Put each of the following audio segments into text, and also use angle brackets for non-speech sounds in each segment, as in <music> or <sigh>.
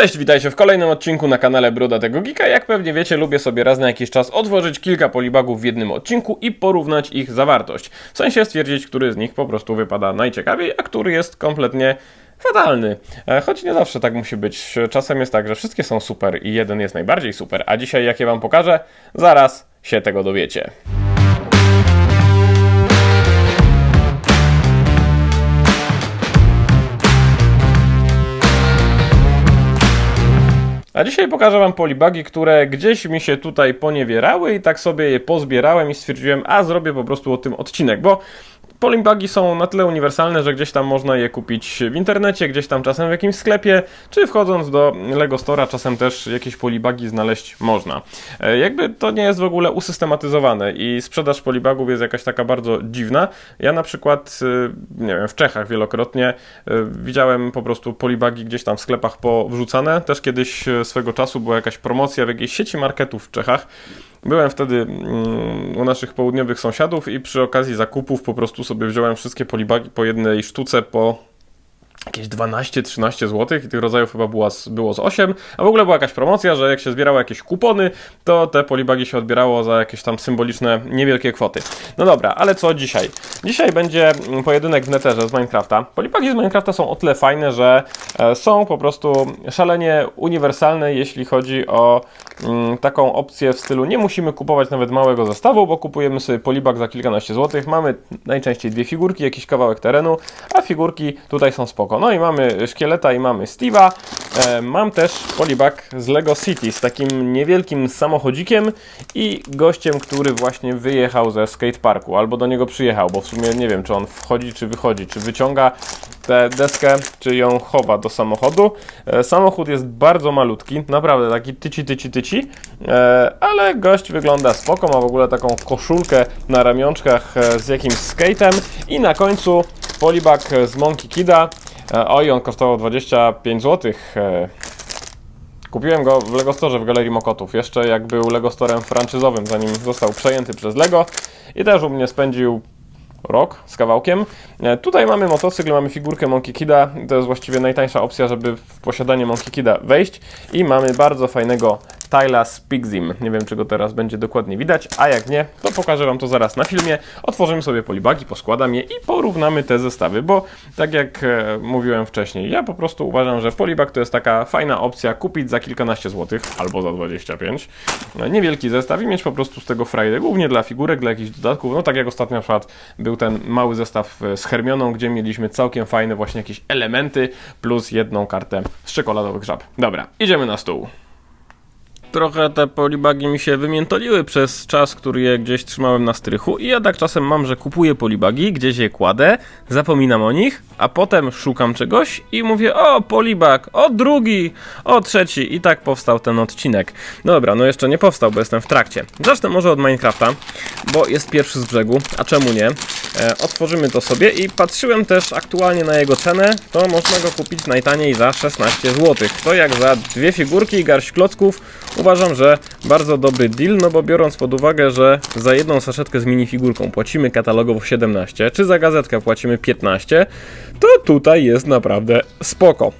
Cześć, witajcie w kolejnym odcinku na kanale Broda tego Geeka. Jak pewnie wiecie, lubię sobie raz na jakiś czas otworzyć kilka polibagów w jednym odcinku i porównać ich zawartość. W sensie stwierdzić, który z nich po prostu wypada najciekawiej, a który jest kompletnie fatalny. E, Choć nie zawsze tak musi być. Czasem jest tak, że wszystkie są super i jeden jest najbardziej super. A dzisiaj, jakie wam pokażę, zaraz się tego dowiecie. A dzisiaj pokażę Wam polibagi, które gdzieś mi się tutaj poniewierały i tak sobie je pozbierałem i stwierdziłem, a zrobię po prostu o tym odcinek, bo polibagi są na tyle uniwersalne, że gdzieś tam można je kupić w internecie, gdzieś tam czasem w jakimś sklepie, czy wchodząc do Lego Store'a czasem też jakieś polibagi znaleźć można. E, Jakby to nie jest w ogóle usystematyzowane i sprzedaż polibagów jest jakaś taka bardzo dziwna. Ja na przykład, y, nie wiem, w Czechach wielokrotnie y, widziałem po prostu polibagi gdzieś tam w sklepach powrzucane. Też kiedyś swego czasu była jakaś promocja w jakiejś sieci marketów w Czechach. Byłem wtedy mm, u naszych południowych sąsiadów i przy okazji zakupów po prostu sobie wziąłem wszystkie polibagi po jednej sztuce po jakieś 12-13 zł i tych rodzajów chyba było z, było z 8, a w ogóle była jakaś promocja, że jak się zbierało jakieś kupony, to te polibagi się odbierało za jakieś tam symboliczne, niewielkie kwoty. No dobra, ale co dzisiaj? Dzisiaj będzie pojedynek w neterze z Minecrafta. Polibagi z Minecrafta są o tyle fajne, że e, są po prostu szalenie uniwersalne, jeśli chodzi o mm, taką opcję w stylu nie musimy kupować nawet małego zestawu, bo kupujemy sobie polibag za kilkanaście złotych, mamy najczęściej dwie figurki, jakiś kawałek terenu, a figurki tutaj są spoko. No i mamy szkieleta i mamy Steve'a. E, mam też polibag z Lego City z takim niewielkim samochodzikiem i gościem, który właśnie wyjechał ze skateparku, albo do niego przyjechał, bo w sumie nie wiem, czy on wchodzi, czy wychodzi, czy wyciąga tę deskę, czy ją chowa do samochodu. E, samochód jest bardzo malutki, naprawdę taki tyci, tyci, tyci, e, ale gość wygląda spoko, ma w ogóle taką koszulkę na ramionczkach e, z jakimś skatem i na końcu polibag z Monkey Kida. E, oj, on kosztował 25 zł. E, Kupiłem go w Lego Store w Galerii Mokotów, jeszcze jak był Lego Storem franczyzowym, zanim został przejęty przez Lego i też u mnie spędził rok z kawałkiem. E, Tutaj mamy motocykl, mamy figurkę Monkey Kida, to jest właściwie najtańsza opcja, żeby w posiadanie Monkey Kida wejść i mamy bardzo fajnego Tyla z Pixim. Nie wiem, czy go teraz będzie dokładnie widać, a jak nie, to pokażę Wam to zaraz na filmie. Otworzymy sobie polibagi, poskładam je i porównamy te zestawy, bo tak jak e, mówiłem wcześniej, ja po prostu uważam, że polibag to jest taka fajna opcja kupić za kilkanaście złotych albo za 25. E, Niewielki zestaw i mieć po prostu z tego frajdę, głównie dla figurek, dla jakichś dodatków. No tak jak ostatnio na przykład był ten mały zestaw e, z Hermioną, gdzie mieliśmy całkiem fajne właśnie jakieś elementy plus jedną kartę z czekoladowych żab. Dobra, idziemy na stół. Trochę te polibagi mi się wymiętoliły przez czas, który je gdzieś trzymałem na strychu i ja tak czasem mam, że kupuję polibagi, gdzieś je kładę, zapominam o nich, a potem szukam czegoś i mówię o polibag, o drugi, o trzeci i tak powstał ten odcinek. No dobra, no jeszcze nie powstał, bo jestem w trakcie. Zacznę może od Minecrafta, bo jest pierwszy z brzegu, a czemu nie? E, otworzymy to sobie i patrzyłem też aktualnie na jego cenę, to można go kupić najtaniej za 16 zł. To jak za dwie figurki i garść klocków uważam, że bardzo dobry deal, no bo biorąc pod uwagę, że za jedną saszetkę z minifigurką płacimy katalogowo 17, czy za gazetkę płacimy 15, to tutaj jest naprawdę spoko.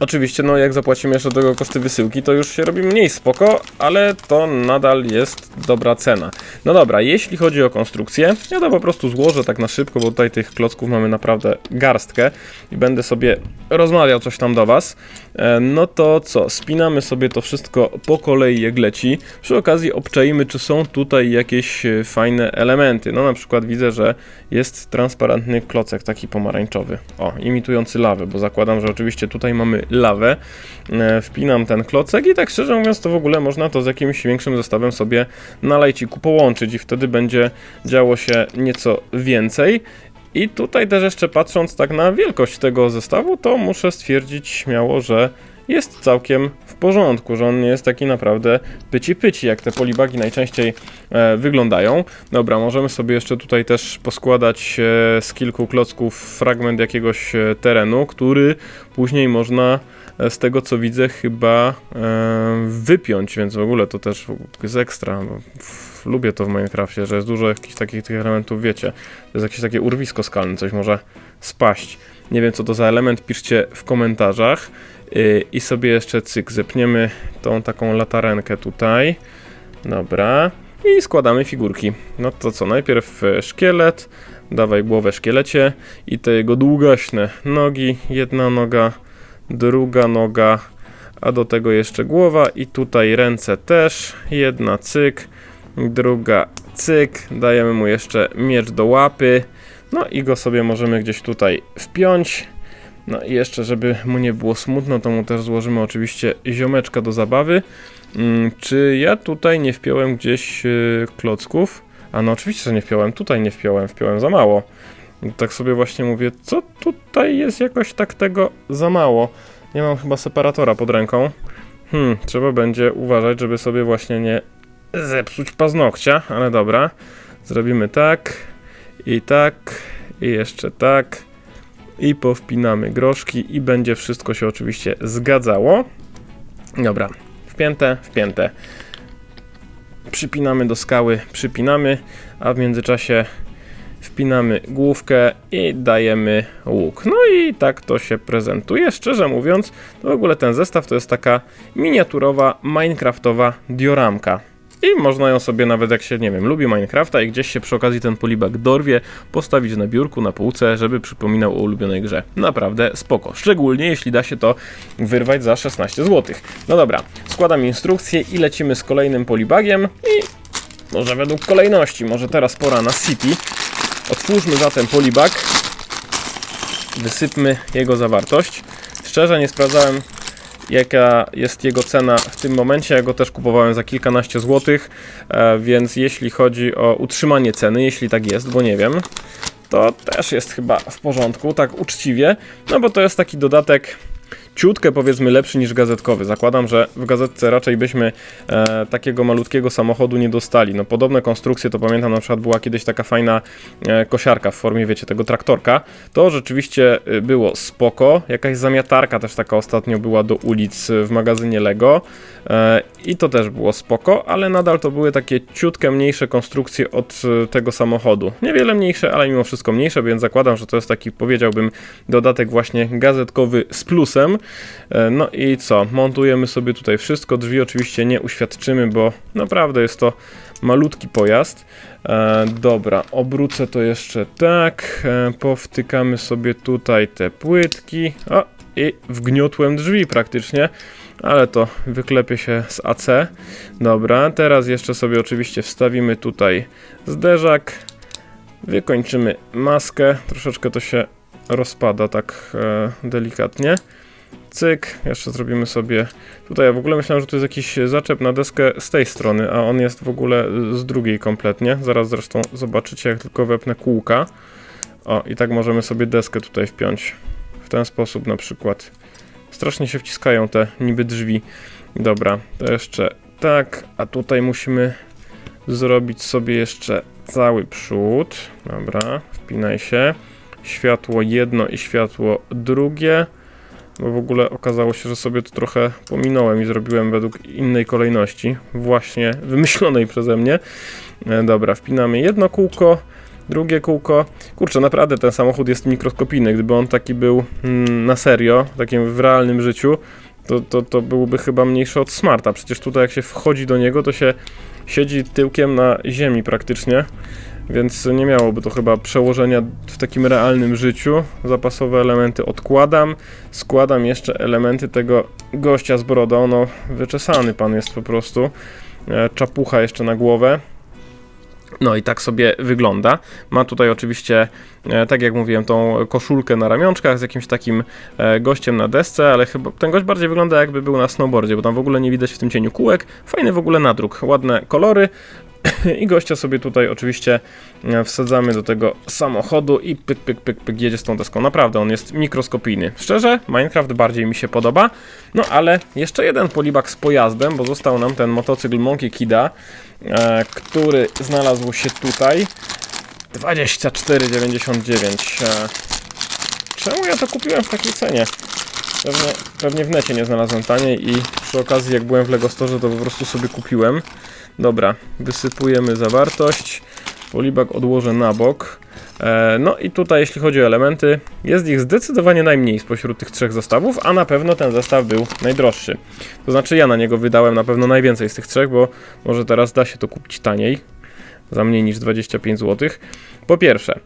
Oczywiście, no jak zapłacimy jeszcze do tego koszty wysyłki, to już się robi mniej spoko, ale to nadal jest dobra cena. No dobra, jeśli chodzi o konstrukcję, ja to po prostu złożę tak na szybko, bo tutaj tych klocków mamy naprawdę garstkę i będę sobie rozmawiał coś tam do Was. E, No to co, spinamy sobie to wszystko po kolei jak leci. Przy okazji obczajmy, czy są tutaj jakieś e, fajne elementy. No na przykład widzę, że jest transparentny klocek taki pomarańczowy. O, imitujący lawę, bo zakładam, że oczywiście tutaj mamy lawę. E, Wpinam ten klocek i tak szczerze mówiąc to w ogóle można to z jakimś większym zestawem sobie na lejciku połączyć i wtedy będzie działo się nieco więcej. I tutaj też jeszcze patrząc tak na wielkość tego zestawu, to muszę stwierdzić śmiało, że jest całkiem w porządku, że on nie jest taki naprawdę pyci-pyci, jak te polibagi najczęściej e, wyglądają. Dobra, możemy sobie jeszcze tutaj też poskładać e, z kilku klocków fragment jakiegoś e, terenu, który później można z tego co widzę chyba wypiąć, więc w ogóle to też jest ekstra. Lubię to w Minecrafcie, że jest dużo jakichś takich tych elementów, wiecie. To jest jakieś takie urwisko skalne, coś może spaść. Nie wiem co to za element, piszcie w komentarzach. Y, I sobie jeszcze cyk, zepniemy tą taką latarenkę tutaj. Dobra. I składamy figurki. No to co, najpierw e, szkielet, dawaj głowę szkielecie i te jego długaśne nogi, jedna noga, druga noga, a do tego jeszcze głowa i tutaj ręce też, jedna cyk, druga cyk, dajemy mu jeszcze miecz do łapy, no i go sobie możemy gdzieś tutaj wpiąć. No i jeszcze, żeby mu nie było smutno, to mu też złożymy oczywiście ziomeczka do zabawy. Mm, czy ja tutaj nie wpiąłem gdzieś yy, klocków? A no oczywiście, że nie wpiąłem, tutaj nie wpiąłem, wpiąłem za mało. Tak sobie właśnie mówię, co tutaj jest jakoś tak tego za mało. Nie mam chyba separatora pod ręką. Hmm, trzeba będzie uważać, żeby sobie właśnie nie zepsuć paznokcia, ale dobra. Zrobimy tak i tak i jeszcze tak i powpinamy groszki i będzie wszystko się oczywiście zgadzało. Dobra, wpięte, wpięte. Przypinamy do skały, przypinamy, a w międzyczasie wpinamy główkę i dajemy łuk. No i tak to się prezentuje. Szczerze mówiąc, to w ogóle ten zestaw to jest taka miniaturowa, minecraftowa dioramka. I można ją sobie nawet jak się, nie wiem, lubi Minecrafta i gdzieś się przy okazji ten polibag dorwie, postawić na biurku, na półce, żeby przypominał o ulubionej grze. Naprawdę spoko. Szczególnie jeśli da się to wyrwać za 16 zł. No dobra, składam instrukcję i lecimy z kolejnym polibagiem i może według kolejności, może teraz pora na City. Otwórzmy zatem polibag. Wysypmy jego zawartość. Szczerze nie sprawdzałem jaka jest jego cena w tym momencie. Ja go też kupowałem za kilkanaście złotych, e, więc jeśli chodzi o utrzymanie ceny, jeśli tak jest, bo nie wiem, to też jest chyba w porządku, tak uczciwie, no bo to jest taki dodatek ciutkę powiedzmy lepszy niż gazetkowy. Zakładam, że w gazetce raczej byśmy e, takiego malutkiego samochodu nie dostali. No podobne konstrukcje to pamiętam na przykład była kiedyś taka fajna e, kosiarka w formie wiecie tego traktorka. To rzeczywiście e, było spoko. Jakaś zamiatarka też taka ostatnio była do ulic w magazynie Lego e, i to też było spoko, ale nadal to były takie ciutkę mniejsze konstrukcje od e, tego samochodu. Niewiele mniejsze, ale mimo wszystko mniejsze, więc zakładam, że to jest taki powiedziałbym dodatek właśnie gazetkowy z plusem. E, No i co? Montujemy sobie tutaj wszystko. Drzwi oczywiście nie uświadczymy, bo naprawdę jest to malutki pojazd. E, dobra, obrócę to jeszcze tak. E, powtykamy sobie tutaj te płytki. O, i wgniotłem drzwi praktycznie. Ale to wyklepie się z AC. Dobra, teraz jeszcze sobie oczywiście wstawimy tutaj zderzak. Wykończymy maskę. Troszeczkę to się rozpada tak e, delikatnie. Cyk, jeszcze zrobimy sobie tutaj. Ja w ogóle myślałem, że to jest jakiś zaczep na deskę z tej strony, a on jest w ogóle z drugiej kompletnie. Zaraz zresztą zobaczycie, jak tylko wepnę kółka. O, i tak możemy sobie deskę tutaj wpiąć. W ten sposób na przykład. Strasznie się wciskają te niby drzwi. Dobra, to jeszcze tak, a tutaj musimy zrobić sobie jeszcze cały przód. Dobra, wpinaj się. Światło jedno i światło drugie. Bo w ogóle okazało się, że sobie to trochę pominąłem i zrobiłem według innej kolejności, właśnie wymyślonej przeze mnie. E, dobra, wpinamy jedno kółko, drugie kółko. Kurczę, naprawdę ten samochód jest mikroskopijny. Gdyby on taki był mm, na serio, takim w realnym życiu, to, to, to byłby chyba mniejszy od Smarta. Przecież tutaj jak się wchodzi do niego, to się siedzi tyłkiem na ziemi praktycznie. Więc nie miałoby to chyba przełożenia w takim realnym życiu. Zapasowe elementy odkładam. Składam jeszcze elementy tego gościa z brodą. No, wyczesany pan jest po prostu. E, Czapucha jeszcze na głowę. No i tak sobie wygląda. Ma tutaj oczywiście, e, tak jak mówiłem, tą koszulkę na ramionczkach z jakimś takim e, gościem na desce, ale chyba ten gość bardziej wygląda jakby był na snowboardzie, bo tam w ogóle nie widać w tym cieniu kółek. Fajny w ogóle nadruk, ładne kolory. <coughs> I gościa sobie tutaj oczywiście e, wsadzamy do tego samochodu i pyk, pyk, pyk, pyk jedzie z tą deską. Naprawdę, on jest mikroskopijny. Szczerze, Minecraft bardziej mi się podoba. No ale jeszcze jeden polibak z pojazdem, bo został nam ten motocykl Monkey Kida, e, który znalazł się tutaj. 24,99. E, czemu ja to kupiłem w takiej cenie? Pewnie, pewnie w necie nie znalazłem taniej i przy okazji jak byłem w Lego Store to po prostu sobie kupiłem. Dobra, wysypujemy zawartość. Polibak odłożę na bok. E, No i tutaj, jeśli chodzi o elementy, jest ich zdecydowanie najmniej spośród tych trzech zestawów, a na pewno ten zestaw był najdroższy. To znaczy, ja na niego wydałem na pewno najwięcej z tych trzech, bo może teraz da się to kupić taniej, za mniej niż 25 zł. Po pierwsze,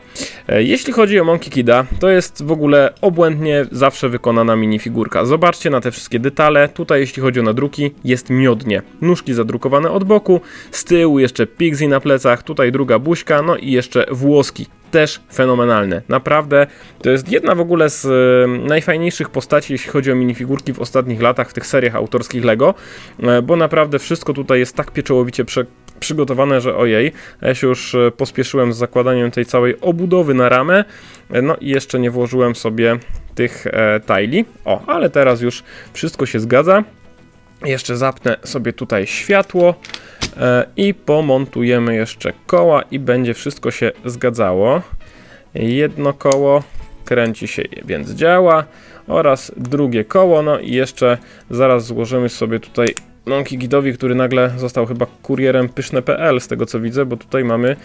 e, jeśli chodzi o Monkey Kida, to jest w ogóle obłędnie zawsze wykonana minifigurka. Zobaczcie na te wszystkie detale. Tutaj, jeśli chodzi o nadruki, jest miodnie. Nóżki zadrukowane od boku, z tyłu jeszcze Pixie na plecach, tutaj druga buźka, no i jeszcze włoski. Też fenomenalne. Naprawdę to jest jedna w ogóle z e, najfajniejszych postaci, jeśli chodzi o minifigurki w ostatnich latach w tych seriach autorskich Lego, e, bo naprawdę wszystko tutaj jest tak pieczołowicie prze przygotowane, że ojej, ja się już e, pospieszyłem z zakładaniem tej całej obudowy na ramę, e, no i jeszcze nie włożyłem sobie tych e, tajli. O, ale teraz już wszystko się zgadza. Jeszcze zapnę sobie tutaj światło e, i pomontujemy jeszcze koła i będzie wszystko się zgadzało. Jedno koło kręci się, więc działa oraz drugie koło, no i jeszcze zaraz złożymy sobie tutaj Monkey Gidowi, który nagle został chyba kurierem pyszne.pl z tego co widzę, bo tutaj mamy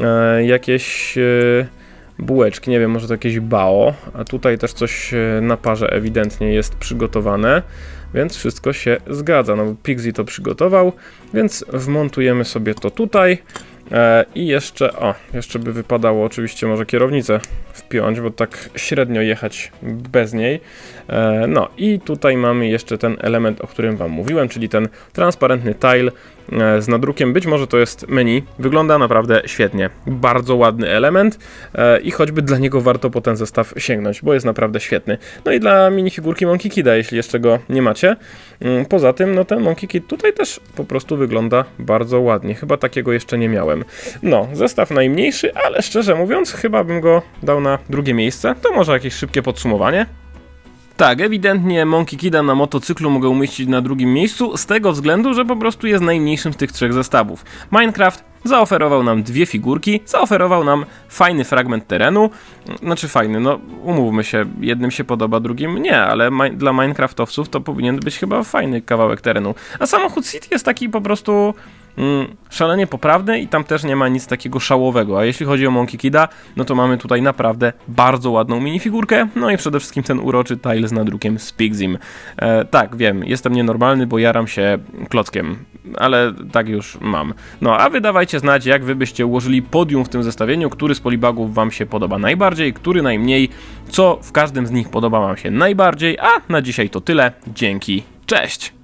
e, jakieś e, bułeczki, nie wiem, może to jakieś bao, a tutaj też coś e, na parze ewidentnie jest przygotowane, więc wszystko się zgadza. No, Pixie to przygotował, więc wmontujemy sobie to tutaj. E, I jeszcze, o, jeszcze by wypadało oczywiście może kierownicę wpiąć, bo tak średnio jechać bez niej. E, no i tutaj mamy jeszcze ten element, o którym Wam mówiłem, czyli ten transparentny tile z nadrukiem. Być może to jest menu. Wygląda naprawdę świetnie. Bardzo ładny element e, i choćby dla niego warto po ten zestaw sięgnąć, bo jest naprawdę świetny. No i dla minifigurki Monkey Kida, jeśli jeszcze go nie macie. Mm, Poza tym, no ten Monkey Kid tutaj też po prostu wygląda bardzo ładnie. Chyba takiego jeszcze nie miałem. No, zestaw najmniejszy, ale szczerze mówiąc, chyba bym go dał na drugie miejsce. To może jakieś szybkie podsumowanie? Tak, ewidentnie Monkey Kida na motocyklu mogę umieścić na drugim miejscu, z tego względu, że po prostu jest najmniejszym z tych trzech zestawów. Minecraft zaoferował nam dwie figurki, zaoferował nam fajny fragment terenu, znaczy fajny, no umówmy się, jednym się podoba, drugim nie, ale dla Minecraftowców to powinien być chyba fajny kawałek terenu. A samochód City jest taki po prostu mm, szalenie poprawny i tam też nie ma nic takiego szałowego. A jeśli chodzi o Monkey Kida, no to mamy tutaj naprawdę bardzo ładną minifigurkę, no i przede wszystkim ten uroczy tile z nadrukiem z Pixim. E, tak, wiem, jestem nienormalny, bo jaram się klockiem, ale tak już mam. No, a wy dawajcie znać, jak wy byście ułożyli podium w tym zestawieniu, który z polibagów wam się podoba najbardziej, który najmniej, co w każdym z nich podoba wam się najbardziej, a na dzisiaj to tyle. Dzięki, cześć!